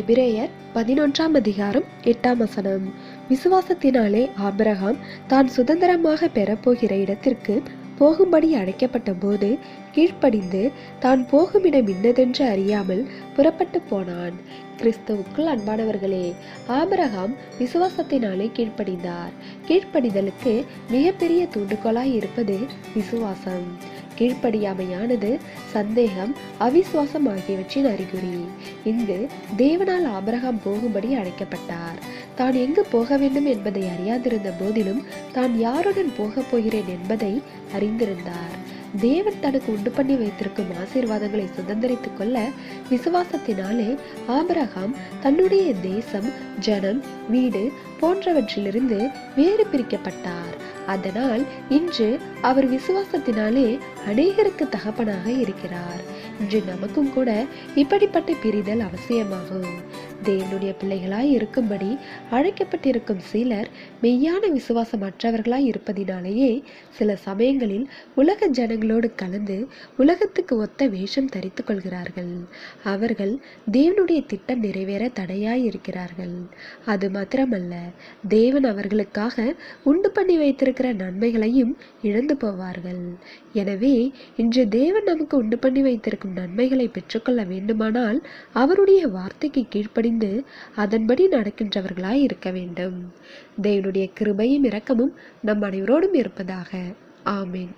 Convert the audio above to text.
எபிரேயர் பதினொன்றாம் அதிகாரம் எட்டாம் வசனம். விசுவாசத்தினாலே ஆபிரகாம் தான் சுதந்திரமாக பெறப்போகிற இடத்திற்கு போகும்படி அழைக்கப்பட்ட போது கீழ்ப்படிந்து தான் போகும் இடம் இன்னதென்று அறியாமல் புறப்பட்டு போனான். கிறிஸ்துவுக்குள் அன்பானவர்களே ஆபிரகாம் விசுவாசத்தினாலே கீழ்ப்படிந்தார். கீழ்ப்படிதலுக்கு மிகப்பெரிய தூண்டுகோலாய் இருப்பது விசுவாசம். கீழ்ப்படியாமையானது சந்தேகம் அவிசுவாசம் ஆகியவற்றின் அறிகுறி. இங்கு தேவனால் ஆபரகம் போகும்படி அழைக்கப்பட்டார். தான் எங்கு போக வேண்டும் என்பதை அறியாதிருந்த போதிலும் தான் யாருடன் போகப் போகிறேன் என்பதை அறிந்திருந்தார். தேவன் தனக்கு உண்டு பண்ணி வைத்திருக்கும் ஆசீர்வாதங்களை சுதந்திரித்துக் கொள்ள விசுவாசத்தினாலே ஆபரகாம் தன்னுடைய தேசம் ஜனம் வீடு போன்றவற்றிலிருந்து வேறு பிரிக்கப்பட்டார். அதனால் இன்று அவர் விசுவாசத்தினாலே அநேகருக்கு தகப்பனாக இருக்கிறார். இன்று நமக்கும் கூட இப்படிப்பட்ட பிரிதல் அவசியமாகும். தேவனுடைய பிள்ளைகளாய் இருக்கும்படி அழைக்கப்பட்டிருக்கும் சிலர் மெய்யான விசுவாசமற்றவர்களாய் இருப்பதினாலேயே சில சமயங்களில் உலக ஜனங்களோடு கலந்து உலகத்துக்கு ஒத்த வேஷம் தரித்து கொள்கிறார்கள். அவர்கள் தேவனுடைய திட்டம் நிறைவேற தடையாய் இருக்கிறார்கள் அது மாத்திரமல்ல தேவன் அவர்களுக்காக உண்டு பண்ணி வைத்திருக்கிற நன்மைகளையும் இழந்து போவார்கள். எனவே இன்று தேவன் நமக்கு உண்டு பண்ணி வைத்திருக்கும் நன்மைகளை பெற்றுக்கொள்ள வேண்டுமானால் அவருடைய வார்த்தைக்கு கீழ்ப்படிந்து அதன்படி நடக்கின்றவர்களாய் இருக்க வேண்டும். தேவனுடைய கிருபையும் இரக்கமும் நம் அனைவரோடும் இருப்பதாக. ஆமேன்.